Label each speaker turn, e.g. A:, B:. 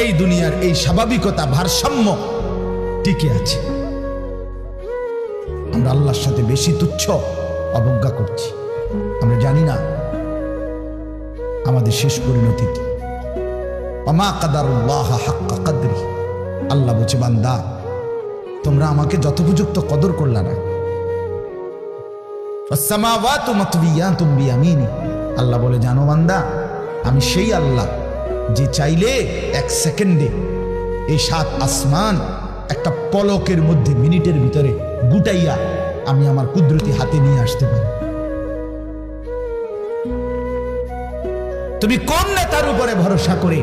A: এই দুনিয়ার এই স্বাভাবিকতা, ভারসাম্য টিকে আছে। আমরা আল্লাহর সাথে বেশি তুচ্ছ অবজ্ঞা করছি। আমরা জানি না আমাদের শেষ পরিণতি কি। অমা কাদারুল্লাহ কাদরি। আল্লাহ বলছে, বান্দা, তোমরা আমাকে যথোপযুক্ত কদর করলা না। আল্লাহ বলে, জানো বান্দা, আমি সেই আল্লাহ যে চাইলে এক সেকেন্ডে এই সাত আসমান একটা পলকের মধ্যে মিনিটের ভিতরে গুটাইয়া আমি আমার কুদরতি হাতে নিয়ে আসতে পারি। তুমি কোন নেতার উপরে ভরসা করে